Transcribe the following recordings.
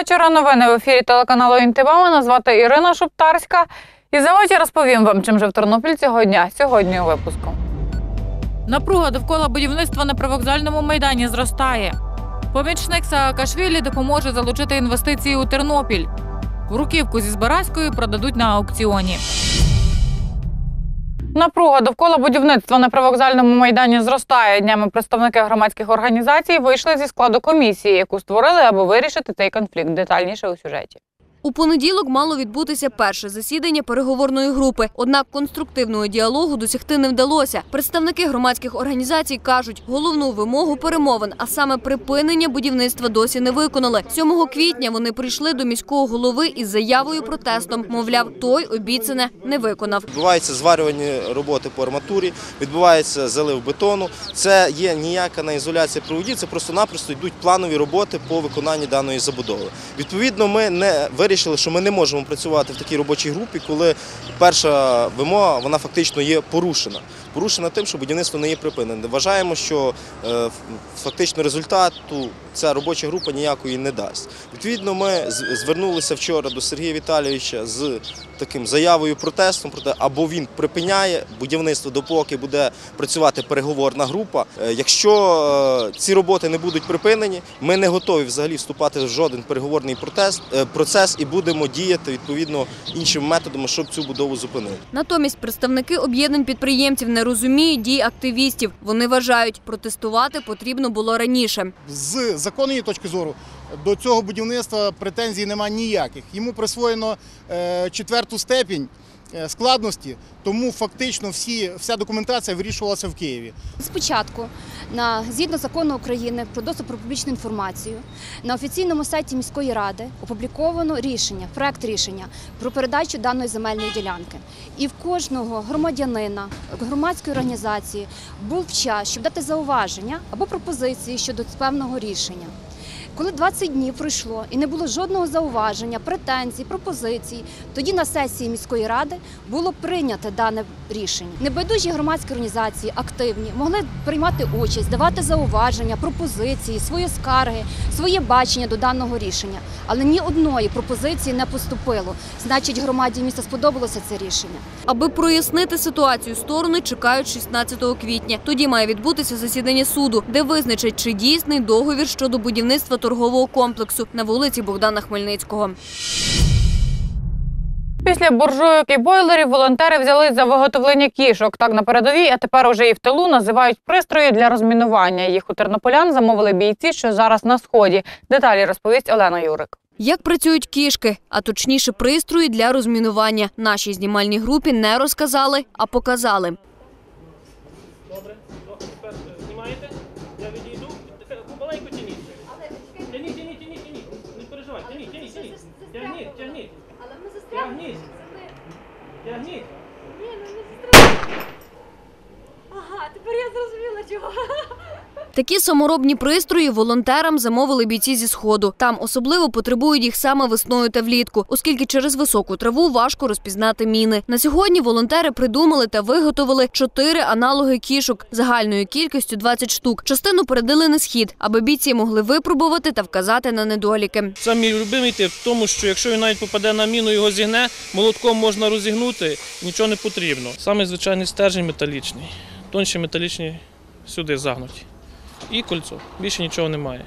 Вечора. Новини в ефірі телеканалу ІНТВ. Мене звати Ірина Шуптарська. І заводі розповім вам, чим же в Тернопіль цього дня. Сьогодні у випуску. Напруга довкола будівництва на привокзальному майдані зростає. Помічник Саакашвілі допоможе залучити інвестиції у Тернопіль. Руківку зі Збаразькою продадуть на аукціоні. Напруга довкола будівництва на привокзальному майдані зростає. Днями представники громадських організацій вийшли зі складу комісії, яку створили, аби вирішити цей конфлікт. Детальніше у сюжеті. У понеділок мало відбутися перше засідання переговорної групи. Однак конструктивного діалогу досягти не вдалося. Представники громадських організацій кажуть, головну вимогу перемовин, а саме припинення будівництва досі не виконали. 7 квітня вони прийшли до міського голови із заявою протестом. Мовляв, той обіцяне не виконав. Відбуваються зварювальні роботи по арматурі, відбувається залив бетону. Це є ніяка не ізоляція проводів, це просто-напросто йдуть планові роботи по виконанні даної забудови. Відповідно, ми не вирішили, що ми не можемо працювати в такій робочій групі, коли перша вимога вона фактично є порушена. Порушена тим, що будівництво не є припинене. Вважаємо, що е, фактично результату ця робоча група ніякої не дасть. Відповідно, ми звернулися вчора до Сергія Віталійовича з таким заявою протестом про те, або він припиняє будівництво, допоки буде працювати переговорна група. Е, Якщо е, ці роботи не будуть припинені, ми не готові взагалі вступати в жоден переговорний протест, е, процес і будемо діяти відповідно іншими методами, щоб цю будову зупинити. Натомість представники об'єднань підприємців не розуміють дій активістів. Вони вважають, протестувати потрібно було раніше. з законної точки зору до цього будівництва претензій немає ніяких. Йому присвоєно е, четверту степінь е, складності, тому фактично всі, вся документація вирішувалася в Києві. Спочатку, на згідно закону України про доступ про публічну інформацію, на офіційному сайті міської ради опубліковано рішення, проект рішення про передачу даної земельної ділянки. І в кожного громадянина, громадської організації був час, щоб дати зауваження або пропозиції щодо певного рішення. Коли 20 днів пройшло і не було жодного зауваження, претензій, пропозицій, тоді на сесії міської ради було прийнято дане рішення. Небайдужі громадські організації активні могли приймати участь, давати зауваження, пропозиції, свої скарги, своє бачення до даного рішення. Але ні одної пропозиції не поступило. Значить, громаді міста сподобалося це рішення. Аби прояснити ситуацію, сторони чекають 16 квітня. Тоді має відбутися засідання суду, де визначать, чи дійсний договір щодо будівництва торгового комплексу на вулиці Богдана Хмельницького. Після буржуйок і бойлерів волонтери взялись за виготовлення кішок. Так на передовій, а тепер уже і в тилу називають пристрої для розмінування. Їх у тернополян замовили бійці, що зараз на сході. Деталі розповість Олена Юрик. Як працюють кішки, а точніше пристрої для розмінування. Нашій знімальній групі не розказали, а показали. Добре, Ага, тепер я зрозуміла чого. Такі саморобні пристрої волонтерам замовили бійці зі сходу. Там особливо потребують їх саме весною та влітку, оскільки через високу траву важко розпізнати міни. На сьогодні волонтери придумали та виготовили чотири аналоги кішок загальною кількістю 20 штук. Частину передали на схід, аби бійці могли випробувати та вказати на недоліки. Сам мій любимий тип в тому, що якщо він навіть попаде на міну, його зігне, молотком можна розігнути, нічого не потрібно. Саме звичайний стержень металічний, тонші металічні сюди загнуті. І кольцо. Більше нічого немає.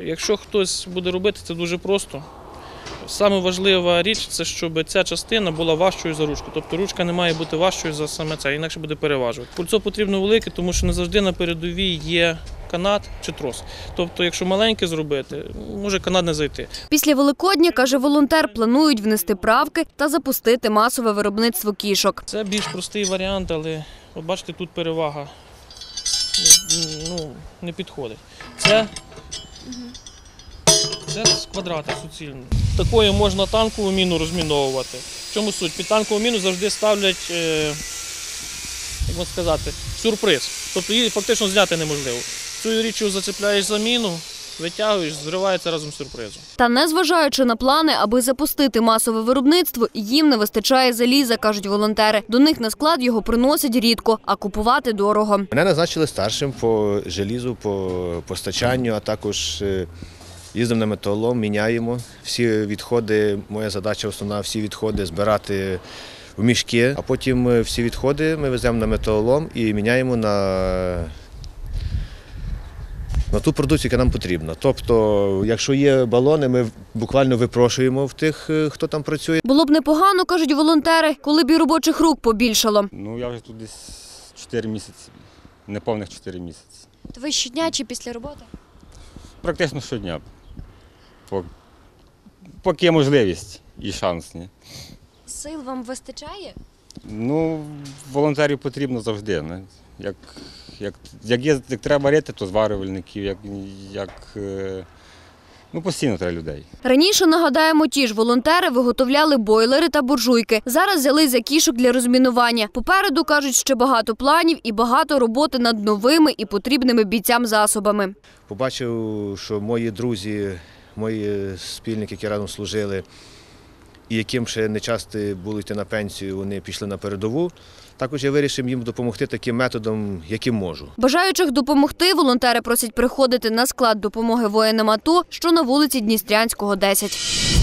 Якщо хтось буде робити, це дуже просто. Саме важлива річ це щоб ця частина була важчою за ручку. Тобто ручка не має бути важчою за саме це, інакше буде переважувати. Кольцо потрібно велике, тому що не завжди на передовій є канат чи трос. Тобто, якщо маленьке зробити, може канат не зайти. Після Великодня, каже волонтер, планують внести правки та запустити масове виробництво кішок. Це більш простий варіант, але от бачите, тут перевага ну, не підходить. Це, це з квадрата суцільно. Такою можна танкову міну розміновувати. В чому суть? Під танкову міну завжди ставлять, е, як сказати, сюрприз. Тобто її фактично зняти неможливо. Цю річчю зацепляєш за міну, витягуєш, зривається разом з сюрпризом. Та незважаючи на плани, аби запустити масове виробництво, їм не вистачає заліза, кажуть волонтери. До них на склад його приносять рідко, а купувати дорого. Мене назначили старшим по желізу, по постачанню, а також е, Їздимо на металолом, міняємо. Всі відходи, моя задача основна, всі відходи збирати в мішки, а потім е, всі відходи ми веземо на металолом і міняємо на, на ту продукцію, яка нам потрібна. Тобто, якщо є балони, ми буквально випрошуємо в тих, е, хто там працює. Було б непогано, кажуть волонтери, коли б і робочих рук побільшало. Ну, я вже тут десь 4 місяці, неповних 4 місяці. То ви щодня чи після роботи? Практично щодня. Поки є можливість і шанс. Ні. Сил вам вистачає? Ну, волонтерів потрібно завжди. Не? Як, як, як, є, як треба рити, то зварювальників, як, як е, ну, постійно треба людей. Раніше, нагадаємо, ті ж волонтери виготовляли бойлери та буржуйки. Зараз взяли за кішок для розмінування. Попереду, кажуть, ще багато планів і багато роботи над новими і потрібними бійцям засобами. Побачив, що мої друзі, мої спільники, які разом служили, і яким ще не часто було йти на пенсію, вони пішли на передову. Також я вирішив їм допомогти таким методом, яким можу. Бажаючих допомогти волонтери просять приходити на склад допомоги воїнам АТО, що на вулиці Дністрянського, 10.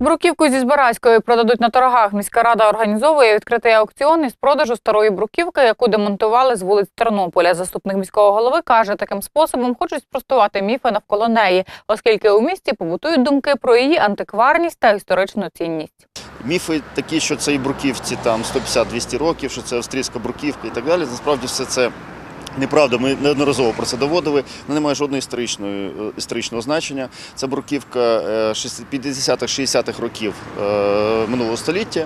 Бруківку зі Збаразької продадуть на торгах. Міська рада організовує відкритий аукціон із продажу старої бруківки, яку демонтували з вулиць Тернополя. Заступник міського голови каже, таким способом хочуть спростувати міфи навколо неї, оскільки у місті побутують думки про її антикварність та історичну цінність. Міфи такі, що це і бруківці там 150-200 років, що це австрійська бруківка і так далі. Насправді все це неправда. Ми неодноразово про це доводили. Вона не має жодного історичної, е, історичного значення. Це бруківка е, 50-х, 60-х років е, минулого століття.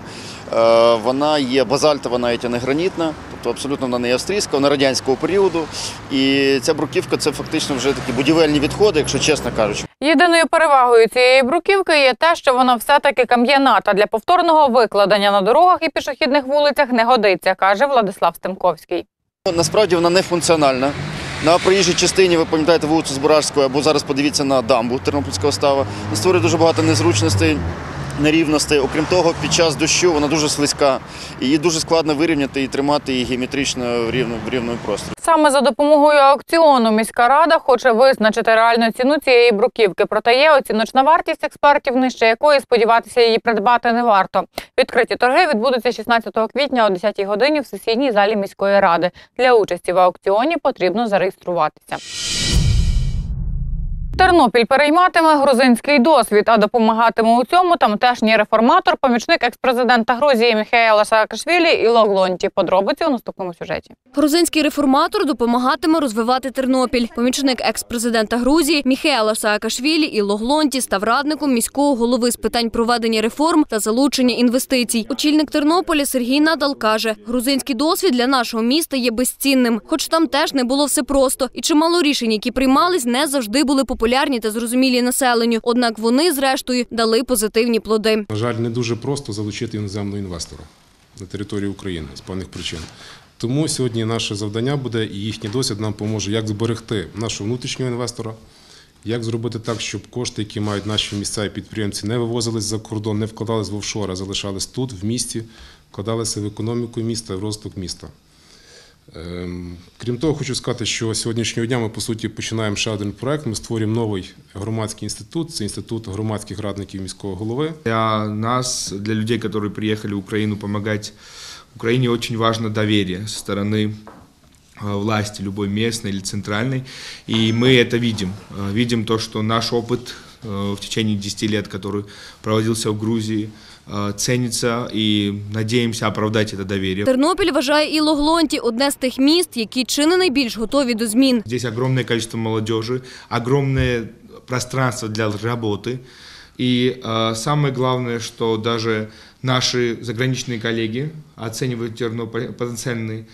Е, Вона є базальтова, навіть а не гранітна, тобто абсолютно вона не австрійська, вона радянського періоду. І ця бруківка це фактично вже такі будівельні відходи, якщо чесно кажучи. Єдиною перевагою цієї бруківки є те, що вона все-таки кам'яна та для повторного викладення на дорогах і пішохідних вулицях не годиться, каже Владислав Стемковський. Насправді вона не функціональна. На проїжджій частині, ви пам'ятаєте вулицю Збуражської, або зараз подивіться на дамбу Тернопільського става. Створює дуже багато незручностей, нерівностей. Окрім того, під час дощу вона дуже слизька. Її дуже складно вирівняти і тримати її геометрично в рівному, в рівному просторі. Саме за допомогою аукціону міська рада хоче визначити реальну ціну цієї бруківки. Проте є оціночна вартість експертів, нижче якої сподіватися її придбати не варто. Відкриті торги відбудуться 16 квітня о 10 годині в сесійній залі міської ради. Для участі в аукціоні потрібно зареєструватися. Тернопіль перейматиме грузинський досвід, а допомагатиме у цьому тамтешній реформатор, помічник експрезидента Грузії Міхаела Саакашвілі і Логлонті. Подробиці у наступному сюжеті. Грузинський реформатор допомагатиме розвивати Тернопіль. Помічник екс-президента Грузії Міхеела Саакашвілі і Логлонті став радником міського голови з питань проведення реформ та залучення інвестицій. Очільник Тернополя Сергій Надал каже, грузинський досвід для нашого міста є безцінним, хоч там теж не було все просто, і чимало рішень, які приймались, не завжди були популярні та зрозумілі населенню. Однак вони, зрештою, дали позитивні плоди. На жаль, не дуже просто залучити іноземного інвестора на територію України з певних причин. Тому сьогодні наше завдання буде, і їхній досвід нам поможе, як зберегти нашого внутрішнього інвестора, як зробити так, щоб кошти, які мають наші місцеві підприємці, не вивозились за кордон, не вкладались в офшори, а залишались тут, в місті, вкладалися в економіку міста, в розвиток міста. Ем, Крім того, хочу сказати, що сьогоднішнього дня ми по суті починаємо ще один проект. Ми створюємо новий громадський інститут. Це інститут громадських радників міського голови. Для нас, для людей, которые приехали в Украину помогать Украине, очень важно доверие со стороны э, власти, любой местной или центральной. И мы это видим. Э, Видим то, что наш опыт э, в течение 10 лет, который проводился в Грузии, э, ценится и надеемся оправдать это доверие. Тернопіль вважає і Логлонті одне з тих міст, які чи не найбільш готові до змін. Здесь огромное количество молодежи, огромное пространство для работы. И э, самое главное, что даже наши заграничные коллеги оценивают Тернополь, потенциальный э,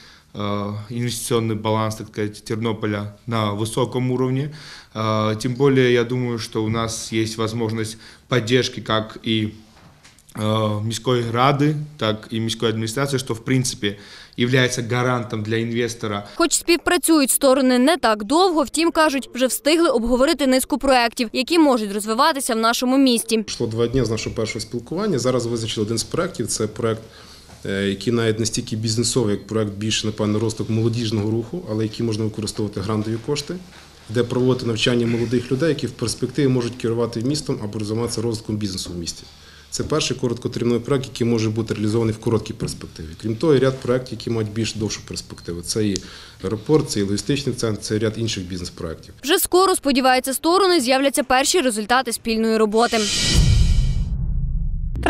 инвестиционный баланс, так сказать, Тернополя на высоком уровне. Э, тем более, я думаю, что у нас есть возможность поддержки как и э, міської ради, так і міської адміністрації, що в принципі є гарантом для інвестора Хоч співпрацюють сторони не так довго, втім кажуть, вже встигли обговорити низку проєктів, які можуть розвиватися в нашому місті. Пройшло два дні з нашого першого спілкування. Зараз визначили один з проєктів. Це проєкт, е, який навіть не стільки бізнесовий, як проєкт більше, напевно, розвиток молодіжного руху, але який можна використовувати грантові кошти. де проводити навчання молодих людей, які в перспективі можуть керувати містом або займатися розвитком бізнесу в місті. Це перший короткотерміновий проект, який може бути реалізований в короткій перспективі. Крім того, ряд проєктів, які мають більш довшу перспективу. Це і аеропорт, це і логістичний центр, це і ряд інших бізнес-проєктів. Вже скоро, сподіваються сторони, з'являться перші результати спільної роботи.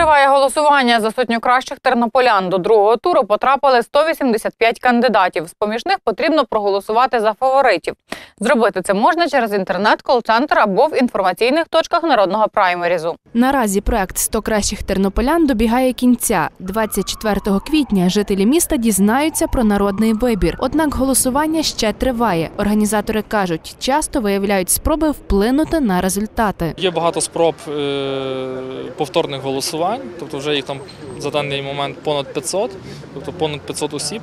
Триває голосування за сотню кращих тернополян. До другого туру потрапили 185 кандидатів. З поміж них потрібно проголосувати за фаворитів. Зробити це можна через інтернет, кол-центр або в інформаційних точках народного праймерізу. Наразі проект «100 кращих тернополян добігає кінця. 24 квітня жителі міста дізнаються про народний вибір. Однак голосування ще триває. Організатори кажуть, часто виявляють спроби вплинути на результати. Є багато спроб е, повторних голосувань, тобто вже їх там за даний момент понад 500, тобто понад 500 осіб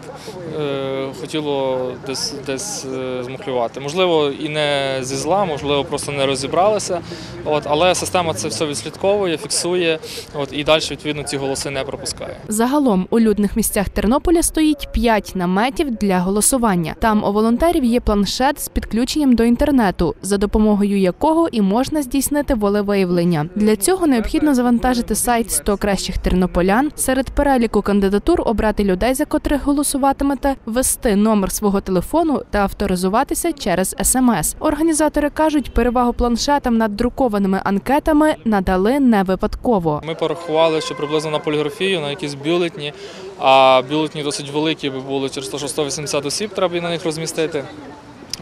е, хотіло десь, десь е, змухлювати. Можливо, і не зі зла, можливо, просто не розібралися. От, але система це все відслідковує, фіксує от, і далі відповідно ці голоси не пропускає. Загалом у людних місцях Тернополя стоїть 5 наметів для голосування. Там у волонтерів є планшет з підключенням до інтернету, за допомогою якого і можна здійснити волевиявлення. Для цього необхідно завантажити сайт 100 кращих тернополян, серед переліку кандидатур обрати людей, за котрих голосуватимете, ввести номер свого телефону та авторизуватися через смс. Організатори кажуть, перевагу планшетам над друкованими анкетами надали не випадково. Ми порахували, що приблизно на поліграфію, на якісь бюлетні, а бюлетні досить великі були через те, що 180 осіб треба і на них розмістити.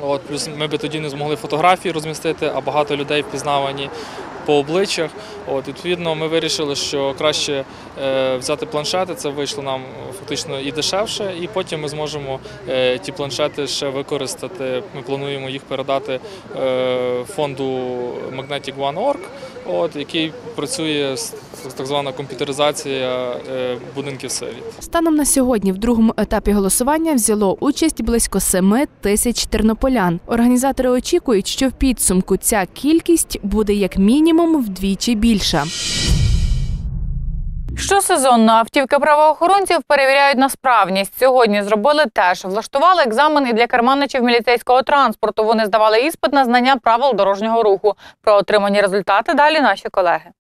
От, плюс ми би тоді не змогли фотографії розмістити, а багато людей впізнавані по обличчях. От, відповідно, ми вирішили, що краще е, взяти планшети, це вийшло нам фактично і дешевше, і потім ми зможемо е, ті планшети ще використати. Ми плануємо їх передати е, фонду Magnetic One.org, от, який працює з так звана комп'ютеризація будинків селі. Станом на сьогодні в другому етапі голосування взяло участь близько 7 тисяч тернополян. Організатори очікують, що в підсумку ця кількість буде як мінімум вдвічі більша. Щосезонно автівки правоохоронців перевіряють на справність. Сьогодні зробили теж. Влаштували екзамени для керманичів міліцейського транспорту. Вони здавали іспит на знання правил дорожнього руху. Про отримані результати далі наші колеги.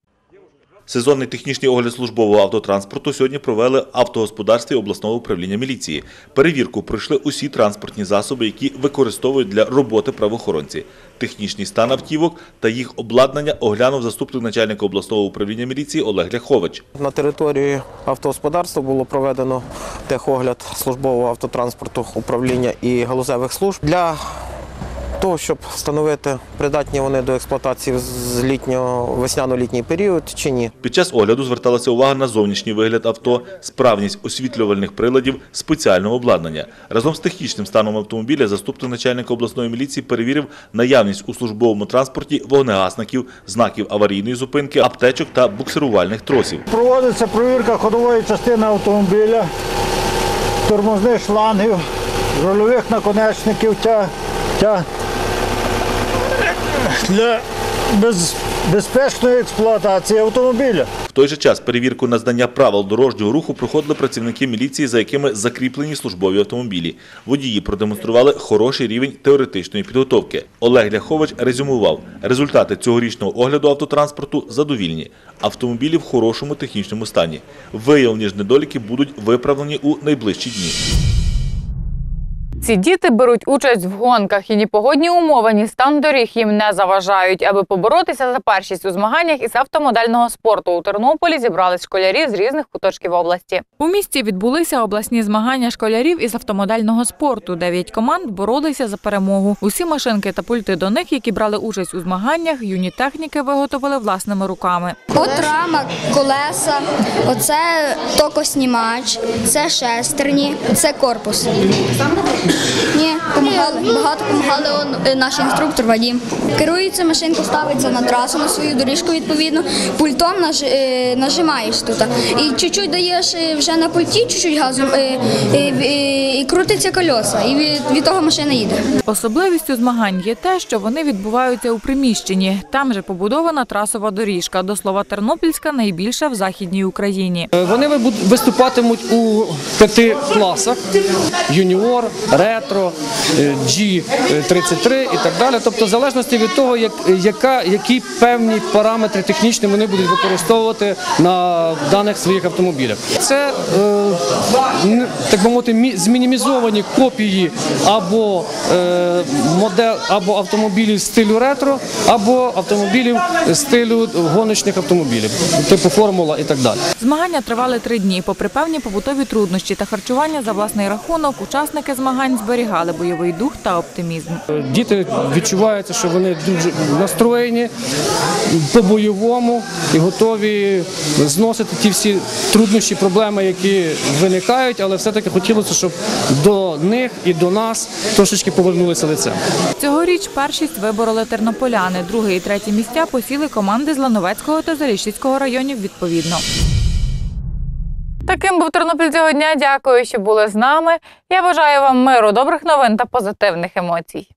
Сезонний технічний огляд службового автотранспорту сьогодні провели автогосподарстві обласного управління міліції. Перевірку пройшли усі транспортні засоби, які використовують для роботи правоохоронці. Технічний стан автівок та їх обладнання оглянув заступник начальника обласного управління міліції Олег Ляхович. На території автогосподарства було проведено техогляд службового автотранспорту управління і галузевих служб для того, щоб встановити придатні вони до експлуатації з літнього весняно-літній період чи ні. Під час огляду зверталася увага на зовнішній вигляд авто, справність освітлювальних приладів, спеціального обладнання. Разом з технічним станом автомобіля заступник начальника обласної міліції перевірив наявність у службовому транспорті вогнегасників, знаків аварійної зупинки, аптечок та буксирувальних тросів. Проводиться провірка ходової частини автомобіля, тормозних шлангів, рульових наконечників тя, для без, безпечної експлуатації автомобіля. В той же час перевірку на знання правил дорожнього руху проходили працівники міліції, за якими закріплені службові автомобілі. Водії продемонстрували хороший рівень теоретичної підготовки. Олег Ляхович резюмував, результати цьогорічного огляду автотранспорту задовільні. Автомобілі в хорошому технічному стані. Виявлені ж недоліки будуть виправлені у найближчі дні. Ці діти беруть участь в гонках, і ні погодні умови, ні стан доріг їм не заважають. Аби поборотися за першість у змаганнях із автомодельного спорту у Тернополі зібрались школярі з різних куточків області. У місті відбулися обласні змагання школярів із автомодельного спорту. Дев'ять команд боролися за перемогу. Усі машинки та пульти до них, які брали участь у змаганнях, юні техніки виготовили власними руками. От рама, колеса, оце токоснімач, це шестерні, це корпус. Ні, помагали. Багато допомагали наш інструктор Вадім. Керується машинка, ставиться на трасу на свою доріжку відповідно. Пультом наж, е, нажимаєш тут. І чуть-чуть даєш е, вже на пульті, чуть-чуть газом е, е, е, і крутиться кольоса. І від, від того машина їде. Особливістю змагань є те, що вони відбуваються у приміщенні. Там же побудована трасова доріжка. До слова, Тернопільська найбільша в західній Україні. Вони виступатимуть у п'яти класах: юніор, ретро, е, G33 і так далі. Тобто, в залежності від того, як, яка, які певні параметри технічні вони будуть використовувати на даних своїх автомобілях. Це е, так би мовити, змінімізовані копії або е, або автомобілів стилю ретро, або автомобілів стилю гоночних автомобілів, типу формула і так далі. Змагання тривали три дні. Попри певні побутові труднощі та харчування за власний рахунок, учасники змагань зберігали бойовий дух та оптимізм. Діти відчуваються, що вони дуже настроєні по-бойовому і готові зносити ті всі труднощі, проблеми, які виникають, але все-таки хотілося, щоб до них і до нас трошечки повернулися лицем. Цьогоріч першість вибороли тернополяни. Друге і третє місця посіли команди з Лановецького та Заліщицького районів відповідно. Таким був Тернопіль цього дня. Дякую, що були з нами. Я бажаю вам миру, добрих новин та позитивних емоцій.